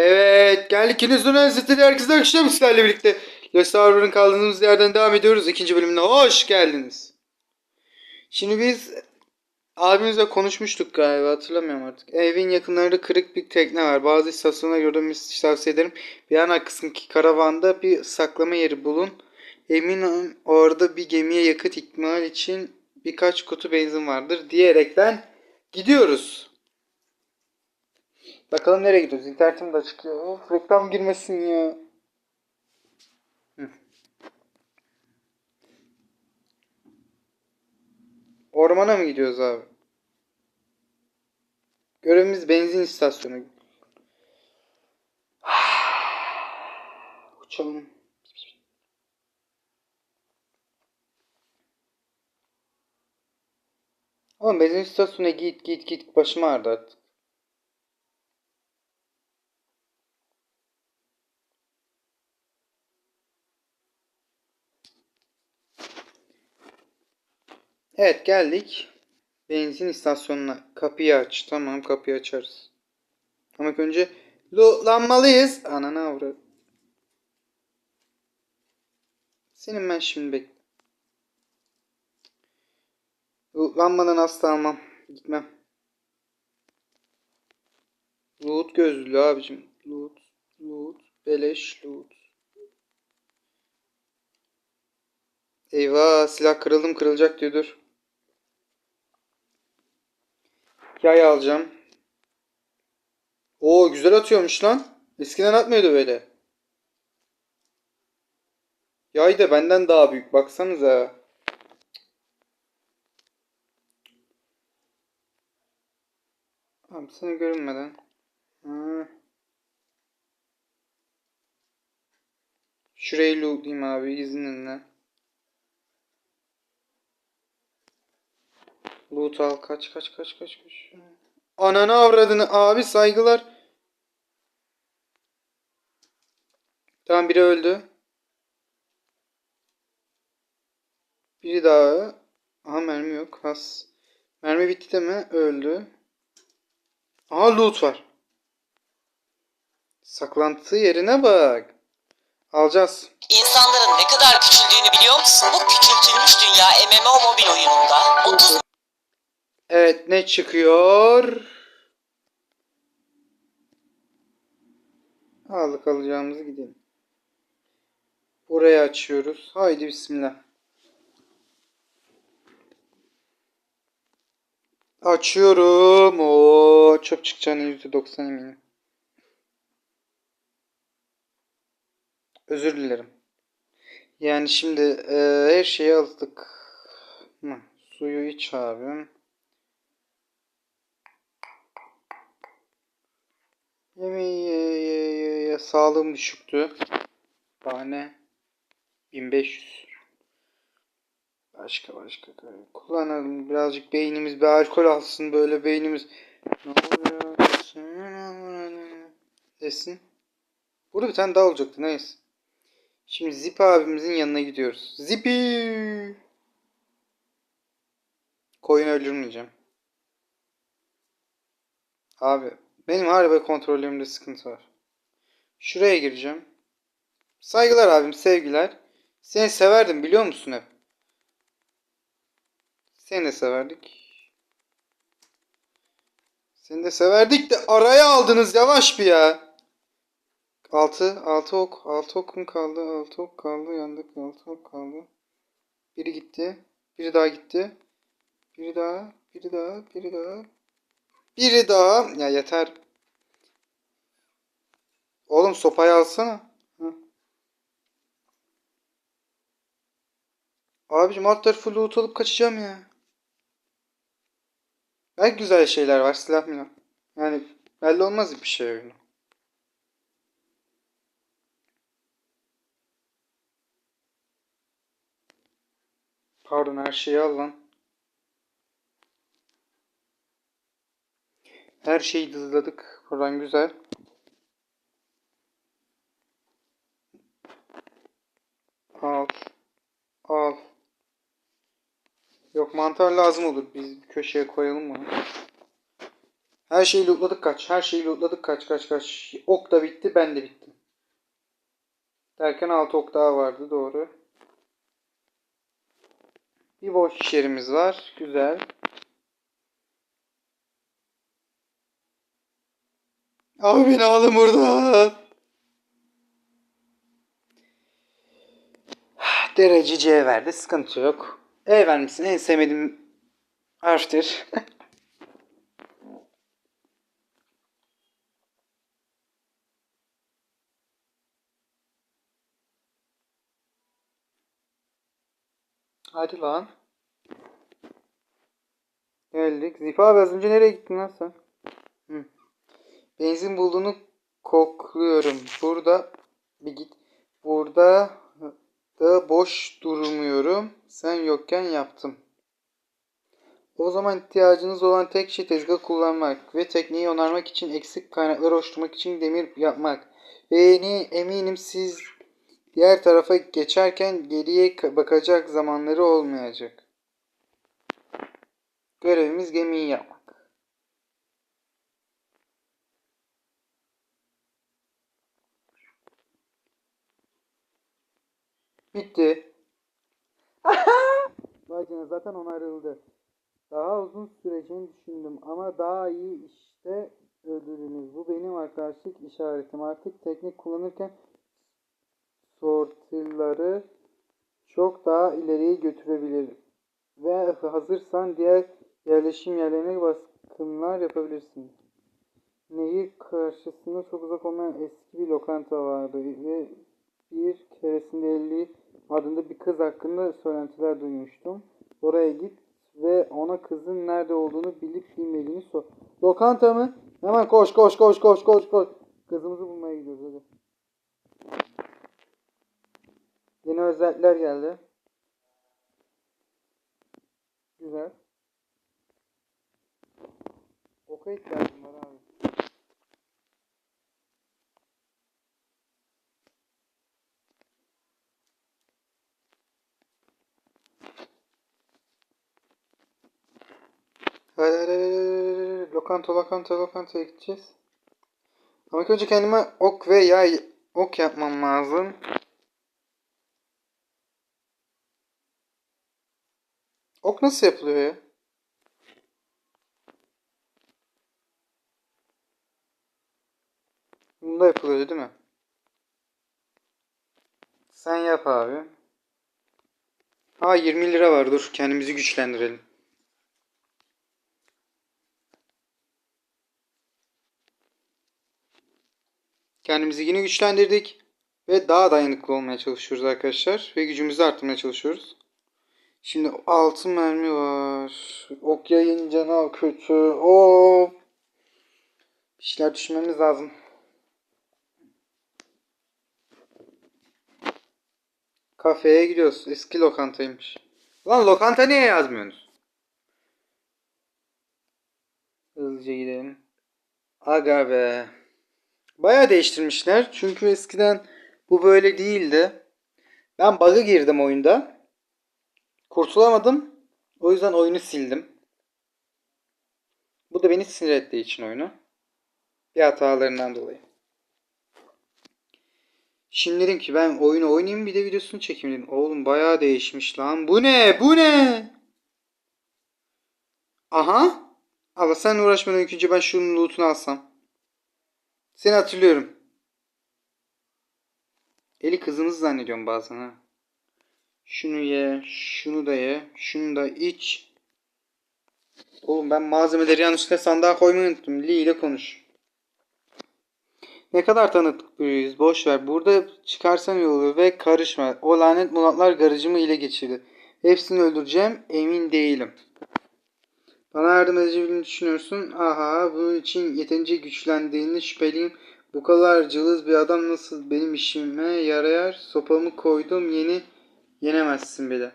Evet geldik yine sonra sitede herkese akşam sizlerle birlikte Lester'ın kaldığımız yerden devam ediyoruz. İkinci bölümüne hoş geldiniz. Şimdi biz abimizle konuşmuştuk galiba hatırlamıyorum artık. Evin yakınlarında kırık bir tekne var. Bazı istasyona gördüğümüz tavsiye ederim. Bir yana kısmındaki karavanda bir saklama yeri bulun. Eminim orada bir gemiye yakıt ikmal için birkaç kutu benzin vardır diyerekten gidiyoruz. Bakalım nereye gidiyoruz? İnternetim de açık. Of, reklam girmesin ya. Ormana mı gidiyoruz abi? Görevimiz benzin istasyonu. Uçalım. Oğlum benzin istasyonuna git git git başım ağrıdı artık. Evet geldik. Benzin istasyonuna. Kapıyı aç. Tamam kapıyı açarız. Ama önce lootlanmalıyız. Ananı avra. Senin ben şimdi bek. Lootlanmadan asla almam. Gitmem. Loot gözlü abicim. Loot. Loot. Beleş loot. Eyvah silah kırıldım kırılacak diyor dur. Yay alacağım. Oo güzel atıyormuş lan. Eskiden atmıyordu böyle. Yay da benden daha büyük baksanıza. Abi seni görünmeden. Ha. Şurayı lootlayayım abi izninle. Loot al kaç kaç kaç kaç kaç. Ananı avradını abi saygılar. Tamam biri öldü. Biri daha. Aha mermi yok. Has. Mermi bitti de mi? Öldü. Aha loot var. Saklantı yerine bak. Alacağız. İnsanların ne kadar küçüldüğünü biliyor musun? Bu küçültülmüş dünya MMO mobil oyununda 30 Evet ne çıkıyor? Aldık alacağımızı gidelim. Burayı açıyoruz. Haydi bismillah. Açıyorum. O çöp çıkacağını %90 eminim. Özür dilerim. Yani şimdi e, her şeyi aldık. Hı, suyu iç abim. Yemeği ye, ye, ye, ye. Sağlığım düşüktü. Tane 1500. Başka başka. Kullanalım. Birazcık beynimiz bir alkol alsın. Böyle beynimiz. Ne oluyor? Desin. Burada bir tane daha olacaktı. Neyse. Şimdi Zip abimizin yanına gidiyoruz. Zipi! Koyun öldürmeyeceğim. Abi benim harbi kontrollerimde sıkıntı var. Şuraya gireceğim. Saygılar abim, sevgiler. Seni severdim biliyor musun hep? Seni de severdik. Seni de severdik de araya aldınız yavaş bir ya. 6 6 ok 6 okum kaldı. 6 ok kaldı. Yandık 6 ok kaldı. Biri gitti. Biri daha gitti. Biri daha, biri daha, biri daha. Biri daha. Ya yeter. Oğlum sopayı alsana. Hı. Abicim alt tarafı loot alıp kaçacağım ya. Belki güzel şeyler var silah mı? Yani belli olmaz bir şey öyle. Pardon her şeyi al lan. Her şeyi dızladık. Buradan güzel. Al. Al. Yok mantar lazım olur. Biz bir köşeye koyalım bunu. Her şeyi lootladık kaç. Her şeyi lootladık kaç kaç kaç. Ok da bitti ben de bittim. Derken 6 ok daha vardı doğru. Bir boş yerimiz var. Güzel. Abi beni alın buradan. Derece C verdi. Sıkıntı yok. E vermişsin. En sevmediğim harftir. Hadi lan. Geldik. Zifa abi az önce nereye gittin lan sen? Hı. Benzin bulduğunu kokluyorum. Burada bir git. Burada da boş durmuyorum. Sen yokken yaptım. O zaman ihtiyacınız olan tek şey tezgah kullanmak ve tekneyi onarmak için eksik kaynakları oluşturmak için demir yapmak. Beni eminim siz diğer tarafa geçerken geriye ka- bakacak zamanları olmayacak. Görevimiz gemiyi yapmak. Bitti. Canına zaten onarıldı. Daha uzun süreceğini düşündüm ama daha iyi işte öldürdünüz. Bu benim arkadaşlık işaretim. Artık teknik kullanırken sortilları çok daha ileriye götürebilir. Ve hazırsan diğer yerleşim yerlerine baskınlar yapabilirsin. Nehir karşısında çok uzak olmayan eski bir lokanta vardı ve bir keresinde Ellie adında bir kız hakkında söylentiler duymuştum. Oraya git ve ona kızın nerede olduğunu bilip bilmediğini sor. Lokanta mı? Hemen koş koş koş koş koş koş. Kızımızı bulmaya gidiyoruz hadi. Yeni özellikler geldi. Güzel. Oka ihtiyacım var abi. Hadi hadi hadi, hadi. Lokanta lokanta gideceğiz. Ama önce kendime ok ve yay ok yapmam lazım. Ok nasıl yapılıyor ya? Bunda yapılıyor değil mi? Sen yap abi. Ha 20 lira var dur kendimizi güçlendirelim. Kendimizi yine güçlendirdik. Ve daha dayanıklı olmaya çalışıyoruz arkadaşlar. Ve gücümüzü arttırmaya çalışıyoruz. Şimdi altın mermi var. Ok yayınca ne kötü. Oo. Bir şeyler düşünmemiz lazım. Kafeye gidiyoruz. Eski lokantaymış. Lan lokanta niye yazmıyorsunuz? Hızlıca gidelim. Aga be. Baya değiştirmişler. Çünkü eskiden bu böyle değildi. Ben bug'a girdim oyunda. Kurtulamadım. O yüzden oyunu sildim. Bu da beni sinir ettiği için oyunu. Bir hatalarından dolayı. Şimdi dedim ki ben oyunu oynayayım bir de videosunu çekeyim dedim. Oğlum bayağı değişmiş lan. Bu ne? Bu ne? Aha. Allah sen uğraşmadan önce ben şunun loot'unu alsam. Seni hatırlıyorum. Eli kızımız zannediyorum bazen ha. Şunu ye, şunu da ye, şunu da iç. Oğlum ben malzemeleri yanlışlıkla sandığa koymayı unuttum. Lee ile konuş. Ne kadar tanıdık biriyiz. Boş ver. Burada çıkarsan iyi olur ve karışma. O lanet mulatlar garajımı ile geçirdi. Hepsini öldüreceğim. Emin değilim. Bana yardım edebileceğini düşünüyorsun. Aha bunun için yeterince güçlendiğini şüpheliyim. Bu kadar cılız bir adam nasıl benim işime yarayar? Sopamı koydum yeni yenemezsin bile.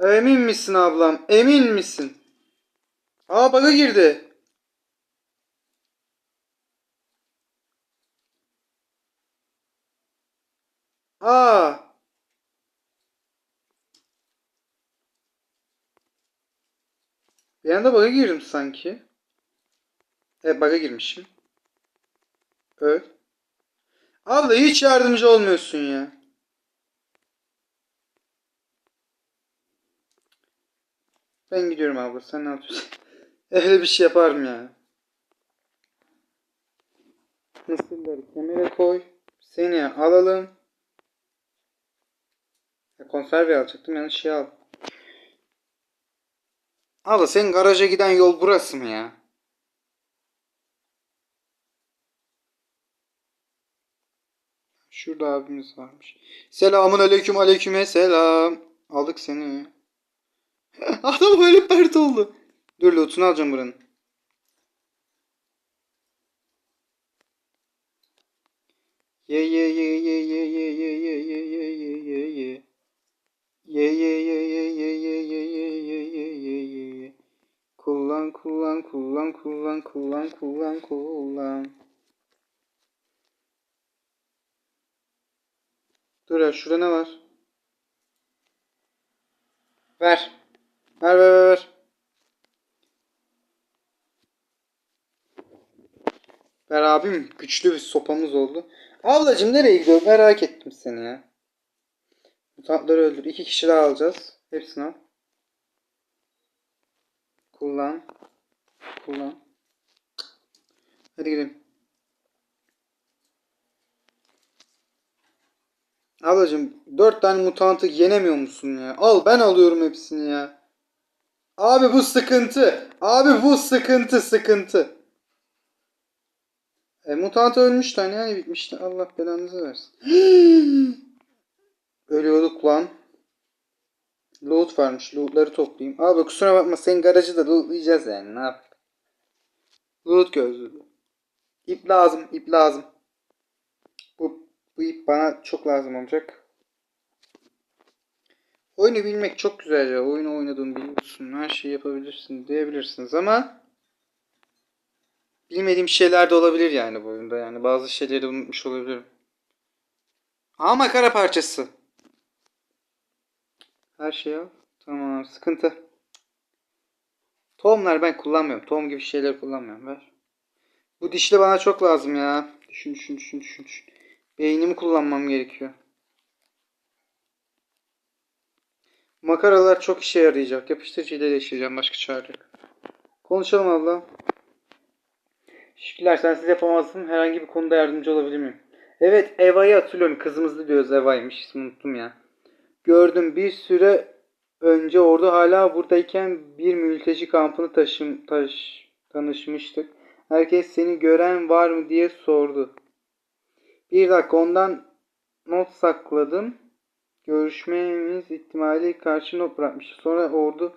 Emin misin ablam? Emin misin? Aa bug'a girdi. Aa. Bir anda bug'a girdim sanki. E bug'a girmişim. Öl. Abla hiç yardımcı olmuyorsun ya. Ben gidiyorum abla. Sen ne yapıyorsun? Öyle bir şey yaparım yani. Mısırları kemere koy. Seni alalım. Ya konserve alacaktım yanlış şey al. Abla senin garaja giden yol burası mı ya? Şurada abimiz varmış. Selamun aleyküm aleyküme selam. Aldık seni. Adam böyle pert oldu. Dur lootunu alacağım buranın. Ye ye ye ye ye ye ye ye ye ye ye. Ye ye ye ye ye ye ye ye ye ye ye ye ye. Kullan kullan kullan kullan kullan kullan kullan. Dur ya şurada ne var? Ver. Ver ver ver. ver. Ver abim güçlü bir sopamız oldu. Ablacım nereye gidiyor? Merak ettim seni ya. Mutantları öldür. İki kişi daha alacağız. Hepsini al. Kullan. Kullan. Hadi gidelim. Ablacım dört tane mutantı yenemiyor musun ya? Al ben alıyorum hepsini ya. Abi bu sıkıntı. Abi bu sıkıntı sıkıntı. E, mutant ölmüş tane yani bitmişti. Allah belanızı versin. Ölüyorduk lan. Loot varmış. Lootları toplayayım. Abi kusura bakma senin garajı da lootlayacağız yani. Ne yap? Loot gözlüğü. İp lazım. ip lazım. Bu, bu ip bana çok lazım olacak. Oyunu bilmek çok güzel ya. Oyunu oynadığını biliyorsun. Her şeyi yapabilirsin diyebilirsiniz ama bilmediğim şeyler de olabilir yani bu oyunda. Yani bazı şeyleri unutmuş olabilirim. Aa makara parçası. Her şey al. Tamam sıkıntı. Tohumlar ben kullanmıyorum. Tohum gibi şeyler kullanmıyorum. Ver. Bu dişli bana çok lazım ya. Düşün düşün düşün düşün. düşün. Beynimi kullanmam gerekiyor. Makaralar çok işe yarayacak. Yapıştırıcıyla değiştireceğim. Başka çare yok. Konuşalım abla. Teşekkürler. Sensiz yapamazsın. Herhangi bir konuda yardımcı olabilir miyim? Evet Eva'yı hatırlıyorum. Kızımızı diyoruz Eva'ymış. İsmini unuttum ya. Gördüm bir süre önce orada hala buradayken bir mülteci kampını taşım, taş, tanışmıştık. Herkes seni gören var mı diye sordu. Bir dakika ondan not sakladım. Görüşmemiz ihtimali karşı not bırakmış. Sonra ordu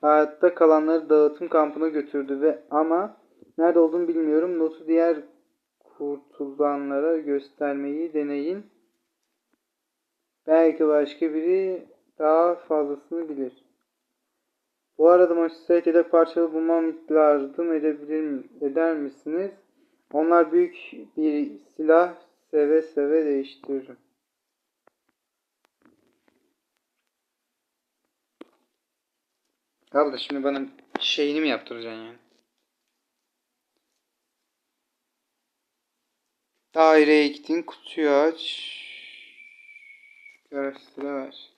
hayatta kalanları dağıtım kampına götürdü ve ama nerede olduğunu bilmiyorum. Notu diğer kurtulanlara göstermeyi deneyin. Belki başka biri daha fazlasını bilir. Bu arada Manchester yedek parçalı bulmam yardım edebilir mi- eder misiniz? Onlar büyük bir silah seve seve değiştiririm. Abla şimdi bana şeyini mi yaptıracaksın yani? Daireye gittin, kutuyu aç. Görsele ver.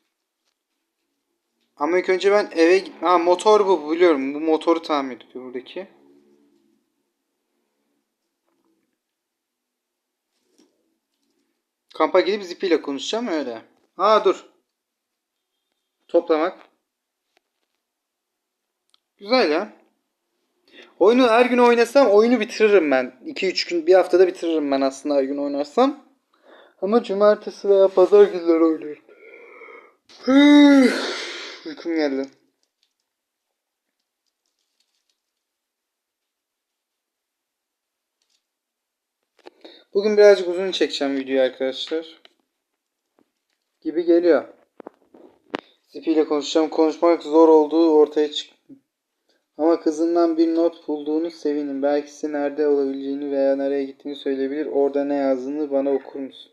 Ama ilk önce ben eve git. Ha motor bu biliyorum. Bu motoru tamir ediyor buradaki. Kampa gidip Zipi ile konuşacağım öyle. Ha dur. Toplamak. Güzel ya. Oyunu her gün oynasam oyunu bitiririm ben. 2-3 gün bir haftada bitiririm ben aslında her gün oynarsam. Ama cumartesi veya pazar günleri oynuyorum. Uykum geldi. Bugün birazcık uzun çekeceğim videoyu arkadaşlar. Gibi geliyor. Zipi ile konuşacağım. Konuşmak zor olduğu ortaya çıktı. Ama kızından bir not bulduğunu sevinin. Belki size nerede olabileceğini veya nereye gittiğini söyleyebilir. Orada ne yazdığını bana okur musun?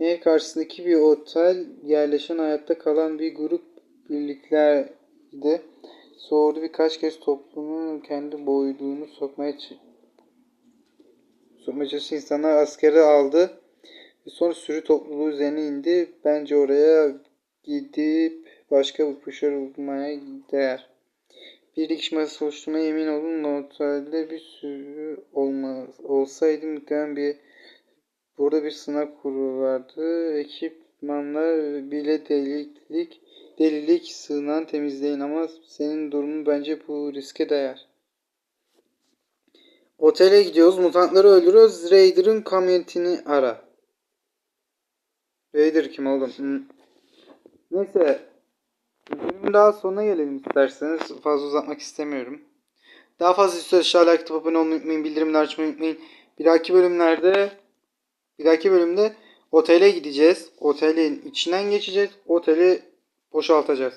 Nehir karşısındaki bir otel yerleşen hayatta kalan bir grup birliklerde sordu birkaç kez toplumun kendi boyduğunu sokmaya ç- Tutmacası insanlar askeri aldı. Ve sonra sürü topluluğu üzerine indi. Bence oraya gidip başka bir kuşlar bulmaya değer. Bir dikiş masası oluşturmaya emin olun. Otelde bir sürü olmaz. Olsaydı muhtemelen bir burada bir sınav kurulu vardı. Ekipmanlar bile delilik delilik sığınan temizleyin ama senin durumun bence bu riske değer. Otele gidiyoruz. Mutantları öldürüyoruz. Raider'ın kamyonetini ara. Raider kim oğlum? Hı. Neyse. Bölümün daha sonuna gelelim isterseniz. Fazla uzatmak istemiyorum. Daha fazla istiyorsanız aşağı like atıp abone olmayı unutmayın. Bildirimleri açmayı unutmayın. Bir dahaki bölümlerde bir dahaki bölümde otele gideceğiz. Otelin içinden geçeceğiz. Oteli boşaltacağız.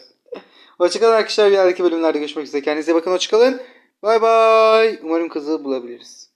Hoşçakalın arkadaşlar. Bir dahaki bölümlerde görüşmek üzere. Kendinize bakın. Hoşçakalın. Bay bay. Umarım kızı bulabiliriz.